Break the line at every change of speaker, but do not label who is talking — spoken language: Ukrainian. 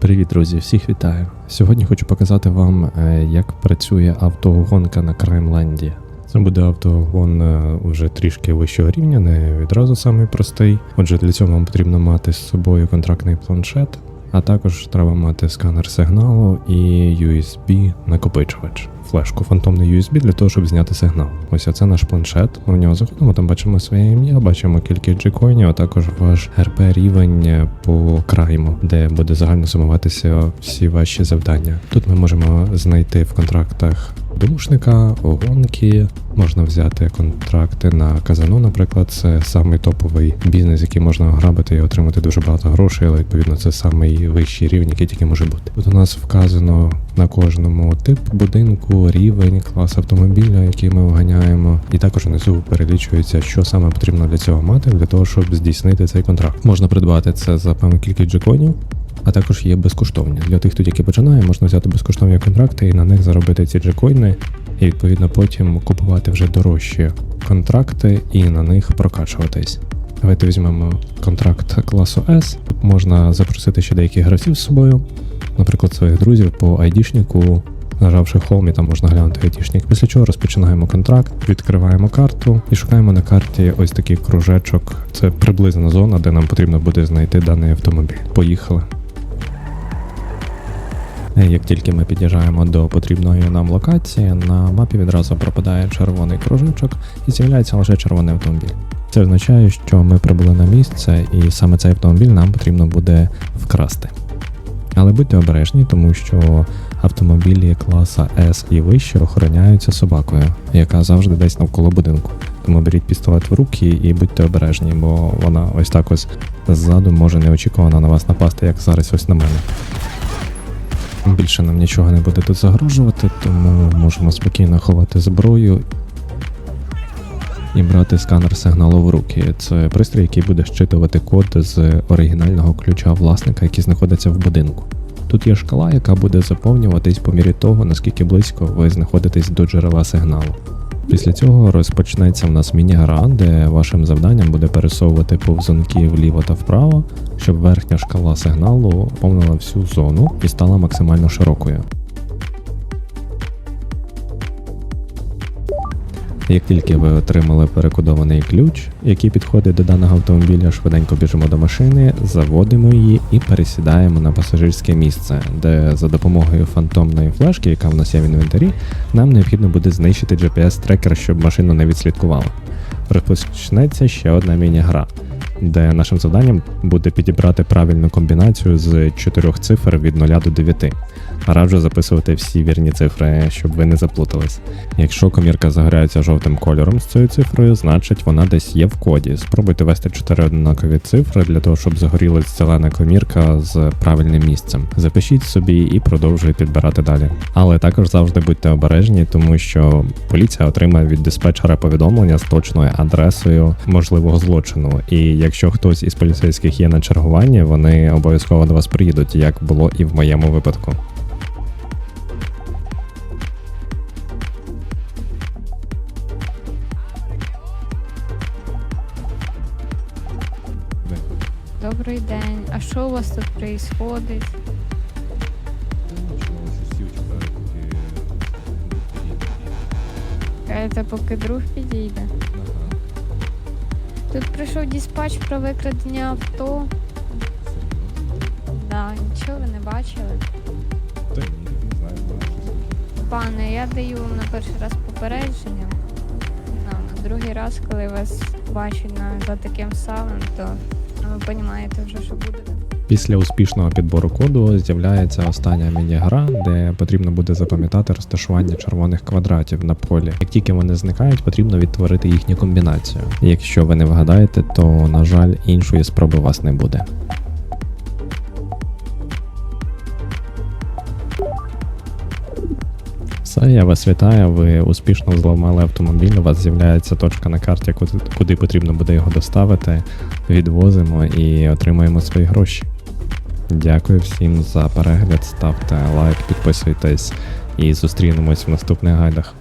Привіт, друзі! Всіх вітаю! Сьогодні хочу показати вам, е, як працює автогонка на Краймленді. Це буде автогон вже уже трішки вищого рівня, не відразу самий простий. Отже, для цього вам потрібно мати з собою контрактний планшет, а також треба мати сканер сигналу і USB накопичувач. Флешку фантомний USB для того, щоб зняти сигнал. Ось це наш планшет. Ми в нього заходимо, там бачимо своє ім'я, бачимо кількість джекоїнів, а також ваш РП рівень по крайму, де буде загально сумуватися всі ваші завдання. Тут ми можемо знайти в контрактах домушника, гонки. Можна взяти контракти на казано, наприклад, це самий топовий бізнес, який можна ограбити і отримати дуже багато грошей, але відповідно це самий вищий рівень, який тільки може бути. Тут у нас вказано на кожному тип будинку, рівень, клас автомобіля, який ми вганяємо, і також внизу перелічується, що саме потрібно для цього мати, для того, щоб здійснити цей контракт. Можна придбати це за певну кількість джеконів. А також є безкоштовні. Для тих, хто тільки починає, можна взяти безкоштовні контракти і на них заробити ці джекоїни, і відповідно потім купувати вже дорожчі контракти і на них прокачуватись. Давайте візьмемо контракт класу S. Можна запросити ще деяких гравців з собою, наприклад, своїх друзів по айдішнику. Нажавши Home, і там можна глянути айтішник. Після чого розпочинаємо контракт, відкриваємо карту і шукаємо на карті ось такий кружечок. Це приблизна зона, де нам потрібно буде знайти даний автомобіль. Поїхали. Як тільки ми під'їжджаємо до потрібної нам локації, на мапі відразу пропадає червоний кружочок і з'являється лише червоний автомобіль. Це означає, що ми прибули на місце, і саме цей автомобіль нам потрібно буде вкрасти. Але будьте обережні, тому що автомобілі класа S і вище охороняються собакою, яка завжди десь навколо будинку. Тому беріть пістолет в руки і будьте обережні, бо вона ось так ось ззаду може неочікувано на вас напасти, як зараз ось на мене. Більше нам нічого не буде тут загрожувати, тому можемо спокійно ховати зброю і брати сканер сигналу в руки. Це пристрій, який буде щитувати код з оригінального ключа власника, який знаходиться в будинку. Тут є шкала, яка буде заповнюватись по мірі того, наскільки близько ви знаходитесь до джерела сигналу. Після цього розпочнеться в нас міні-гра, де вашим завданням буде пересовувати повзунки вліво та вправо, щоб верхня шкала сигналу повнила всю зону і стала максимально широкою. Як тільки ви отримали перекодований ключ, який підходить до даного автомобіля, швиденько біжимо до машини, заводимо її і пересідаємо на пасажирське місце, де за допомогою фантомної флешки, яка в нас є в інвентарі, нам необхідно буде знищити GPS-трекер, щоб машину не відслідкувала. Розпочнеться ще одна міні-гра, де нашим завданням буде підібрати правильну комбінацію з чотирьох цифр від 0 до 9. Раджу записувати всі вірні цифри, щоб ви не заплутались. Якщо комірка загоряється жовтим кольором з цією цифрою, значить вона десь є в коді. Спробуйте ввести 4 однакові цифри для того, щоб загорілась зелена комірка з правильним місцем. Запишіть собі і продовжуйте підбирати далі. Але також завжди будьте обережні, тому що поліція отримає від диспетчера повідомлення з точною адресою можливого злочину. І якщо хтось із поліцейських є на чергуванні, вони обов'язково до вас приїдуть, як було і в моєму випадку.
Добрий день. А що у вас тут происходить? Чекаєте, поки друг підійде. Тут прийшов диспач про викрадення авто. Да, нічого ви не бачили. Пане, я даю вам на перший раз попередження. На другий раз, коли вас бачать на, за таким самим, то розумієте вже, що буде.
Після успішного підбору коду з'являється остання міні-гра, де потрібно буде запам'ятати розташування червоних квадратів на полі. Як тільки вони зникають, потрібно відтворити їхню комбінацію. Якщо ви не вгадаєте, то на жаль, іншої спроби вас не буде. Все, я вас вітаю. Ви успішно зламали автомобіль. У вас з'являється точка на карті, куди, потрібно буде його доставити. Відвозимо і отримаємо свої гроші. Дякую всім за перегляд. Ставте лайк, підписуйтесь і зустрінемось в наступних гайдах.